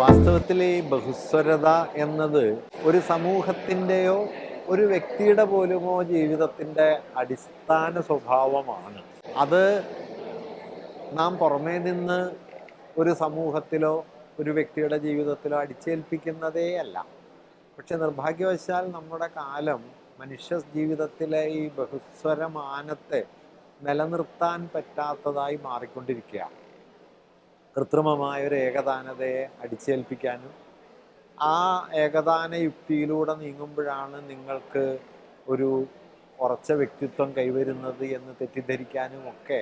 വാസ്തവത്തിൽ ഈ ബഹുസ്വരത എന്നത് ഒരു സമൂഹത്തിന്റെയോ ഒരു വ്യക്തിയുടെ പോലുമോ ജീവിതത്തിന്റെ അടിസ്ഥാന സ്വഭാവമാണ്. അത് നാം പുറമേ നിന്ന് ഒരു സമൂഹത്തിലോ ഒരു വ്യക്തിയുടെ ജീവിതത്തിലോ അടിച്ചേൽപ്പിക്കുന്നതേ അല്ല. പക്ഷെ നിർഭാഗ്യവശാൽ നമ്മുടെ കാലം മനുഷ്യ ജീവിതത്തിലെ ഈ ബഹുസ്വരമാനത്തെ നിലനിർത്താൻ പറ്റാത്തതായി മാറിക്കൊണ്ടിരിക്കുകയാണ്. കൃത്രിമമായ ഒരു ഏകദാനതയെ അടിച്ചേൽപ്പിക്കാനും ആ ഏകദാന യുക്തിയിലൂടെ നീങ്ങുമ്പോഴാണ് നിങ്ങൾക്ക് ഒരു ഉറച്ച വ്യക്തിത്വം കൈവരുന്നത് എന്ന് തെറ്റിദ്ധരിക്കാനും ഒക്കെ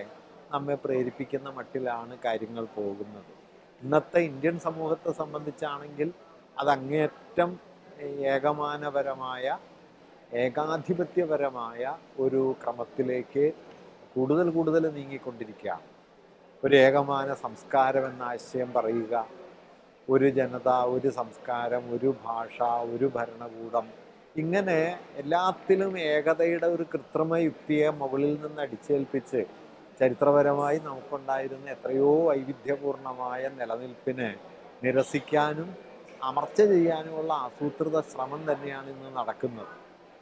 നമ്മെ പ്രേരിപ്പിക്കുന്ന മട്ടിലാണ് കാര്യങ്ങൾ പോകുന്നത്. ഇന്നത്തെ ഇന്ത്യൻ സമൂഹത്തെ സംബന്ധിച്ചാണെങ്കിൽ അത് ഏകമാനപരമായ ഏകാധിപത്യപരമായ ഒരു ക്രമത്തിലേക്ക് കൂടുതൽ കൂടുതൽ നീങ്ങിക്കൊണ്ടിരിക്കുകയാണ്. ഒരു ഏകമാന സംസ്കാരം എന്ന ആശയം പറയുക. ഒരു ജനത ഒരു സംസ്കാരം ഒരു ഭാഷ ഒരു ഭരണകൂടം. ഇങ്ങനെ എല്ലാത്തിലും ഏകതയുടെ ഒരു കൃത്രിമ യുക്തിയെ മുകളിൽ നിന്ന് അടിച്ചേൽപ്പിച്ച് ചരിത്രപരമായി നമുക്കുണ്ടായിരുന്ന എത്രയോ വൈവിധ്യപൂർണമായ നിലനിൽപ്പിനെ നിരസിക്കാനും അമർച്ച ചെയ്യാനുമുള്ള ആസൂത്രിത ശ്രമം തന്നെയാണ് ഇന്ന് നടക്കുന്നത്.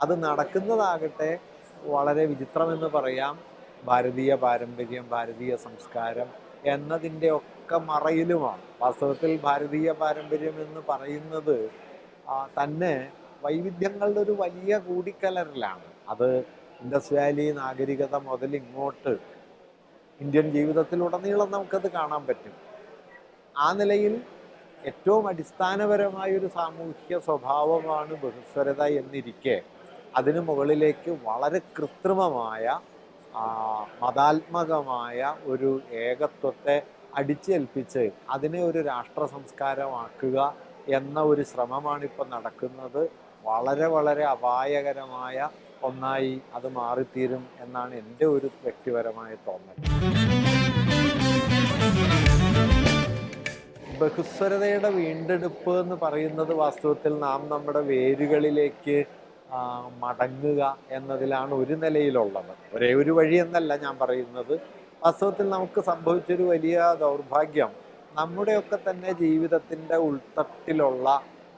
അത് നടക്കുന്നതാകട്ടെ വളരെ വിചിത്രമെന്ന് പറയാം. ഭാരതീയ പാരമ്പര്യം ഭാരതീയ സംസ്കാരം എന്നതിന്റെ ഒക്കെ മറയിലുമാണ്. വാസ്തവത്തിൽ ഭാരതീയ പാരമ്പര്യം എന്ന് പറയുന്നത് തന്നെ വൈവിധ്യങ്ങളുടെ ഒരു വലിയ കൂടിക്കലറിലാണ്. അത് ഇൻഡസ് വാലി നാഗരികത മുതൽ ഇങ്ങോട്ട് ഇന്ത്യൻ ജീവിതത്തിലുടനീളം നമുക്കത് കാണാൻ പറ്റും. ആ നിലയിൽ ഏറ്റവും അടിസ്ഥാനപരമായ ഒരു സാമൂഹ്യ സ്വഭാവമാണ് ബഹുസ്വരത എന്നിരിക്കെ അതിനു മുകളിലേക്ക് വളരെ കൃത്രിമമായ മതാത്മകമായ ഒരു ഏകത്വത്തെ അടിച്ചേൽപ്പിച്ച് അതിനെ ഒരു രാഷ്ട്ര സംസ്കാരമാക്കുക എന്ന ഒരു ശ്രമമാണ് നടക്കുന്നത്. വളരെ വളരെ അപായകരമായ ഒന്നായി അത് മാറിത്തീരും എന്നാണ് എന്റെ ഒരു വ്യക്തിപരമായ തോന്നൽ. ബഹുസ്വരതയുടെ വീണ്ടെടുപ്പ് എന്ന് പറയുന്നത് വാസ്തവത്തിൽ നാം നമ്മുടെ വേരുകളിലേക്ക് മടങ്ങുക എന്നതിലാണ് ഒരു നിലയിലുള്ളത്. ഒരേ ഒരു വഴി എന്നല്ല ഞാൻ പറയുന്നത്. വാസ്തവത്തിൽ നമുക്ക് സംഭവിച്ചൊരു വലിയ ദൗർഭാഗ്യം. നമ്മുടെയൊക്കെ തന്നെ ജീവിതത്തിന്റെ ഉൾത്തട്ടിലുള്ള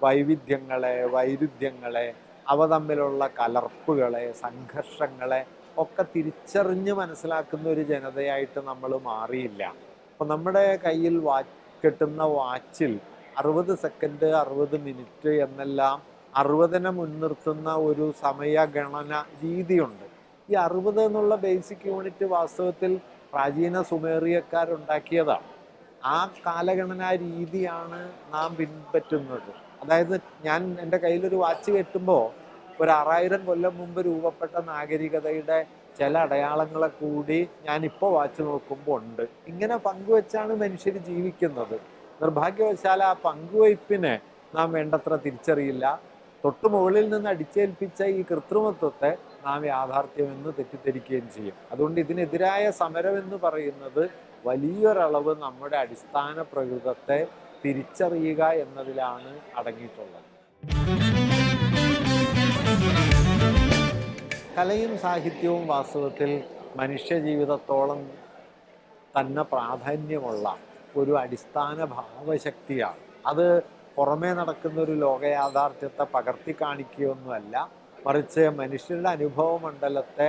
വൈവിധ്യങ്ങളെ വൈരുദ്ധ്യങ്ങളെ അവ തമ്മിലുള്ള കലർപ്പുകളെ സംഘർഷങ്ങളെ ഒക്കെ തിരിച്ചറിഞ്ഞ് മനസ്സിലാക്കുന്ന ഒരു ജനതയായിട്ട് നമ്മൾ മാറിയില്ല. അപ്പം നമ്മുടെ കയ്യിൽ വാ കെട്ടുന്ന വാച്ചിൽ അറുപത് സെക്കൻഡ് അറുപത് മിനിറ്റ് എന്നെല്ലാം അറുപതിനെ മുൻനിർത്തുന്ന ഒരു സമയഗണന രീതിയുണ്ട്. ഈ അറുപത് എന്നുള്ള ബേസിക് യൂണിറ്റ് വാസ്തവത്തിൽ പ്രാചീന സുമേറിയക്കാരുണ്ടാക്കിയതാണ്. ആ കാലഗണനാ രീതിയാണ് നാം പിൻപറ്റുന്നത്. അതായത് ഞാൻ എന്റെ കയ്യിലൊരു വാച്ച് കെട്ടുമ്പോൾ ഒരു ആറായിരം കൊല്ലം മുമ്പ് രൂപപ്പെട്ട നാഗരികതയുടെ ചില അടയാളങ്ങളെ കൂടി ഞാനിപ്പോൾ വാച്ച് നോക്കുമ്പോൾ ഉണ്ട് ഇങ്ങനെ പങ്കുവെച്ചാണ് മനുഷ്യർ ജീവിക്കുന്നത്. നിർഭാഗ്യവശാൽ ആ പങ്കുവയ്പ്പിനെ നാം വേണ്ടത്ര തിരിച്ചറിയില്ല. തൊട്ടു മുകളിൽ നിന്ന് അടിച്ചേൽപ്പിച്ച ഈ കൃത്രിമത്വത്തെ നാം യാഥാർത്ഥ്യമെന്ന് തെറ്റിദ്ധരിക്കുകയും ചെയ്യും. അതുകൊണ്ട് ഇതിനെതിരായ സമരം എന്ന് പറയുന്നത് വലിയൊരളവ് നമ്മുടെ അടിസ്ഥാന പ്രകൃതത്തെ തിരിച്ചറിയുക എന്നതിലാണ് അടങ്ങിയിട്ടുള്ളത്. കലയും സാഹിത്യവും വാസ്തവത്തിൽ മനുഷ്യ ജീവിതത്തോളം തന്നെ പ്രാധാന്യമുള്ള ഒരു അടിസ്ഥാന ഭാവശക്തിയാണ്. അത് പുറമേ നടക്കുന്ന ഒരു ലോകയാഥാർത്ഥ്യത്തെ പകർത്തി കാണിക്കുകയൊന്നുമല്ല. മറിച്ച് മനുഷ്യരുടെ അനുഭവ മണ്ഡലത്തെ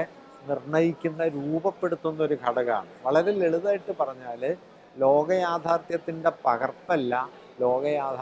നിർണയിക്കുന്ന രൂപപ്പെടുത്തുന്ന ഒരു ഘടകമാണ്. വളരെ ലളിതമായിട്ട് പറഞ്ഞാൽ ലോകയാഥാർത്ഥ്യത്തിന്റെ പകർപ്പല്ല ലോകയാഥാ